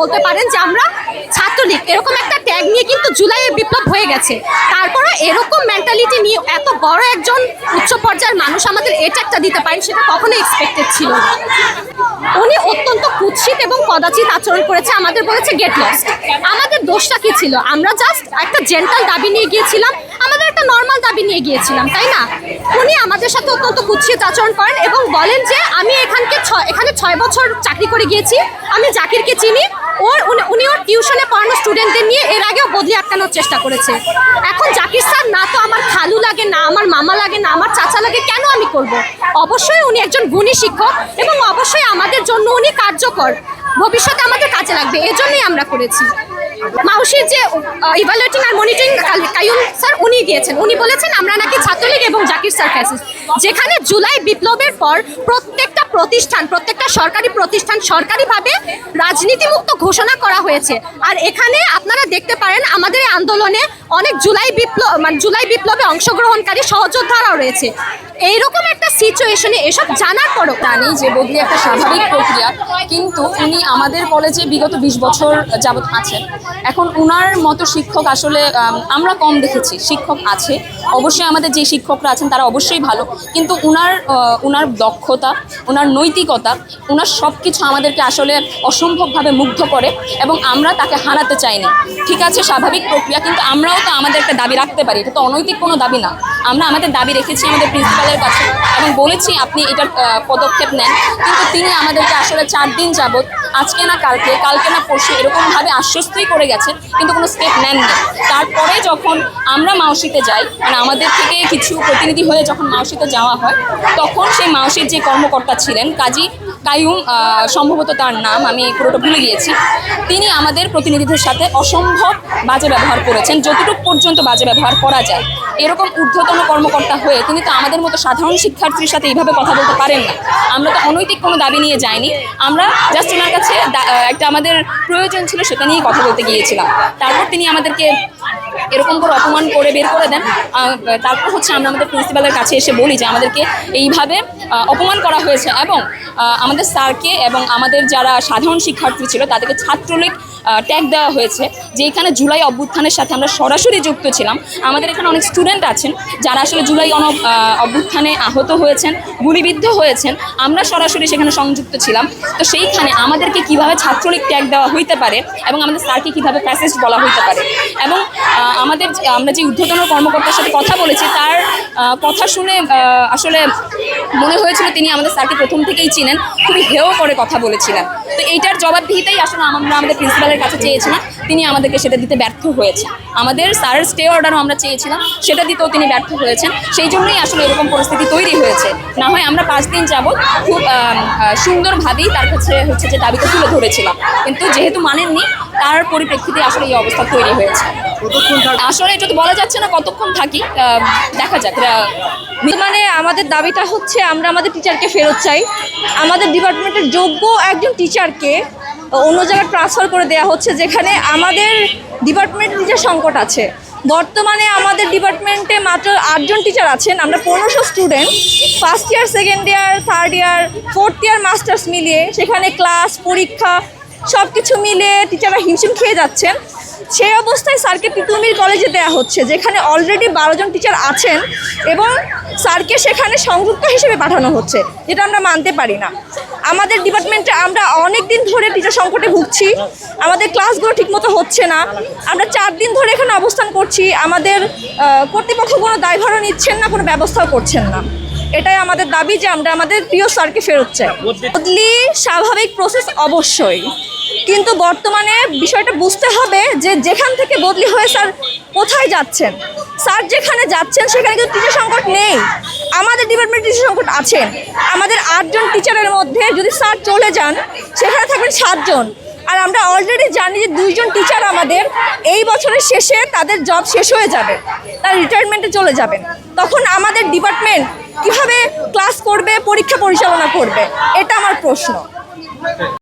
বলতে পারেন যে আমরা ছাত্রলীগ। এরকম একটা ট্যাগ নিয়ে কিন্তু জুলাইয়ের বিপ্লব হয়ে গেছে। তারপরে এরকম মেন্টালিটি নিয়ে এত বড় একজন উচ্চ পর্যায়ের মানুষ আমাদের এটা দিতে পারেন সেটা কখনো এক্সপেক্টেড ছিল উনি অত্যন্ত কুৎসিত এবং কদাচিত আচরণ করেছে, আমাদের বলেছে গেট লস্ট আমাদের দোষটা কি ছিল? আমরা জাস্ট একটা জেন্টাল দাবি নিয়ে গিয়েছিলাম, আমাদের একটা নর্মাল দাবি নিয়ে গিয়েছিলাম, তাই না? উনি আমাদের সাথে অত্যন্ত কুৎসিত আচরণ করেন এবং বলেন যে, আমি এখানকে এখানে ছয় বছর চাকরি করে গিয়েছি, আমি জাকিরকে চিনি ওর উনি- ওর টিউশনে পড়ানো স্টুডেন্টদের নিয়ে এর আগেও বদলি আটকানোর চেষ্টা করেছে। এখন জাকির স্যার, না তো আমার খালু লাগে, না আমার মামা লাগে, না আমার চাচা লাগে, কেন আমি করব? অবশ্যই উনি একজন গুণী শিক্ষক এবং অবশ্যই আমাদের জন্য উনি কার্যকর। ভবিষ্যতে আমাদের কাজে লাগবে, এজন্যই আমরা করেছি। মাউসির যে ইভালুয়েটিং আর মনিটরিং কায়ুম স্যার, উনি দিয়েছেন উনি বলেছেন, আমরা নাকি ছাত্রলীগ এবং জাকির স্যার ফ্যাসিস যেখানে জুলাই বিপ্লবের পর প্রত্যেকটা প্রতিষ্ঠান, প্রত্যেকটা সরকারি প্রতিষ্ঠান সরকারিভাবে রাজনীতিমুক্ত ঘোষণা করা হয়েছে। আর এখানে আপনারা দেখতে পারেন, আমাদের আন্দোলনে অনেক জুলাই বিপ্লব মানে জুলাই বিপ্লবে অংশগ্রহণকারী সহযোদ্ধারাও রয়েছে। এইরকম একটা সিচুয়েশনে এসব জানার পরও জানি যে বদলি একটা স্বাভাবিক প্রক্রিয়া, কিন্তু উনি আমাদের কলেজে বিগত বিশ বছর যাবৎ আছেন। এখন উনার মতো শিক্ষক আসলে আমরা কম দেখেছি, শিক্ষক আছে। অবশ্যই আমাদের যে শিক্ষকরা আছেন তারা অবশ্যই ভালো, কিন্তু উনার উনার দক্ষতা, উনার নৈতিকতা, উনার সব কিছু আমাদেরকে আসলে অসম্ভবভাবে মুগ্ধ করে এবং আমরা তাকে হারাতে চাইনি। ঠিক আছে, স্বাভাবিক প্রক্রিয়া, কিন্তু আমরাও তো আমাদের একটা দাবি রাখতে পারি, এটা তো অনৈতিক কোনো দাবি না। আমরা আমাদের দাবি রেখেছি আমাদের প্রিন্সিপালের কাছে। এবং বলেছি, আপনি এটার পদক্ষেপ নেন। কিন্তু তিনি আমাদেরকে আসলে চার দিন যাবৎ, আজকে না কালকে কালকে না পরশু এরকমভাবে আশ্বস্তই করে গেছেন, কিন্তু কোনো স্টেপ নেননি। তারপরে যখন আমরা মাউসিতে যাই মানে আমাদের থেকে কিছু প্রতিনিধি হয়ে যখন মাউসিতে যাওয়া হয়, তখন সেই মাউসির যে কর্মকর্তা ছিলেন কাজী কায়ুম সম্ভবত তার নাম, আমি পুরোটা ভুলে গিয়েছি। তিনি আমাদের প্রতিনিধিদের সাথে অসম্ভব বাজে ব্যবহার করেছেন, যতটুকু পর্যন্ত বাজে ব্যবহার করা যায়। এরকম ঊর্ধ্বতন কর্মকর্তা হয়ে তিনি তো আমাদের মতো সাধারণ শিক্ষার্থীর সাথে এইভাবে কথা বলতে পারেন না। আমরা তো অনৈতিক কোনো দাবি নিয়ে যাইনি। আমরা জাস্ট ওনার কাছে একটা আমাদের প্রয়োজন ছিল সেটা নিয়েই কথা বলতে গিয়েছিলাম। তারপর তিনি আমাদেরকে এরকম করে অপমান করে বের করে দেন। তারপর হচ্ছে আমরা আমাদের প্রিন্সিপালের কাছে এসে বলি যে আমাদেরকে এইভাবে অপমান করা হয়েছে এবং আমাদের স্যারকে এবং আমাদের যারা সাধারণ শিক্ষার্থী ছিল তাদেরকে ছাত্রলীগ ট্যাগ দেওয়া হয়েছে যে এখানে জুলাই অভ্যুত্থানের সাথে আমরা সরাসরি যুক্ত ছিলাম। আমাদের এখানে অনেক স্টুডেন্ট আছেন যারা আসলে জুলাই অন অভ্যুত্থানে আহত হয়েছেন, গুলিবিদ্ধ হয়েছেন। আমরা সরাসরি সেখানে সংযুক্ত ছিলাম। তো সেইখানে আমাদেরকে কীভাবে ছাত্রলীগ ট্যাগ দেওয়া হইতে পারে এবং আমাদের স্যারকে কীভাবে প্যাসেজ বলা হইতে পারে এবং আমাদের আমরা যে ঊর্ধ্বতন কর্মকর্তার সাথে কথা বলেছি, তার কথা শুনে আসলে মনে হয়েছিল তিনি আমাদের স্যারকে প্রথম থেকেই চিনেন। খুবই হেয় করে কথা বলেছিলেন। তো এইটার জবাবদিহিতেই আসলে আমরা আমাদের প্রিন্সিপালের কাছে চেয়েছিলাম। তিনি আমাদেরকে সেটা দিতে ব্যর্থ হয়েছেন। আমাদের স্যারের স্টে অর্ডারও আমরা চেয়েছিলাম। সেটা দিতেও তিনি ব্যর্থ হয়েছেন। সেই জন্যই আসলে এরকম পরিস্থিতি তৈরি হয়েছে। না হয় আমরা পাঁচ দিন যাবৎ খুব সুন্দরভাবেই তার কাছে হচ্ছে যে দাবিটা তুলে ধরেছিলাম। কিন্তু যেহেতু মানেননি তার পরিপ্রেক্ষিতে আসলে এই অবস্থা তৈরি হয়েছে। আসলে এটা তো বলা যাচ্ছে না কতক্ষণ থাকি দেখা যাক। এটা মানে আমাদের দাবিটা হচ্ছে আমরা আমাদের টিচারকে ফেরত চাই। আমাদের ডিপার্টমেন্টের যোগ্য একজন টিচারকে অন্য জায়গায় ট্রান্সফার করে দেওয়া হচ্ছে যেখানে আমাদের ডিপার্টমেন্ট টিচার সংকট আছে। বর্তমানে আমাদের ডিপার্টমেন্টে মাত্র আটজন টিচার আছেন। আমরা পনেরোশো student first year second year third year fourth year masters মিলিয়ে সেখানে ক্লাস পরীক্ষা সব কিছু মিলে টিচাররা হিমশিম খেয়ে যাচ্ছেন। সেই অবস্থায় স্যারকে পিটুমির কলেজে দেওয়া হচ্ছে, যেখানে অলরেডি বারো জন টিচার আছেন এবং স্যারকে সেখানে সংযুক্ত হিসেবে পাঠানো হচ্ছে, যেটা আমরা মানতে পারি না। আমাদের ডিপার্টমেন্টে আমরা অনেক দিন ধরে টিচার সংকটে ভুগছি, আমাদের ক্লাসগুলো ঠিকমতো হচ্ছে না, আমরা চার দিন ধরে এখানে অবস্থান করছি, আমাদের কর্তৃপক্ষ কোনো দায়ভারও নিচ্ছেন না, কোনো ব্যবস্থাও করছেন না। এটাই আমাদের দাবি যে আমরা আমাদের প্রিয় স্যারকে ফেরত চাই। বদলি স্বাভাবিক প্রসেস অবশ্যই। কিন্তু বর্তমানে বিষয়টা বুঝতে হবে যে যেখান থেকে বদলি হয়ে স্যার কোথায় যাচ্ছেন। স্যার যেখানে যাচ্ছেন সেখানে কিন্তু টিচার সংকট নেই। আমাদের ডিপার্টমেন্ট টিচার সংকট আছেন আমাদের আটজন টিচারের মধ্যে যদি স্যার চলে যান, সেখানে থাকবেন সাতজন। আর আমরা অলরেডি জানি যে দুইজন টিচার আমাদের এই বছরের শেষে তাদের জব শেষ হয়ে যাবে। তার রিটায়ারমেন্টে চলে যাবেন। তখন আমাদের ডিপার্টমেন্ট কীভাবে ক্লাস করবে পরীক্ষা পরিচালনা করবে? এটা আমার প্রশ্ন।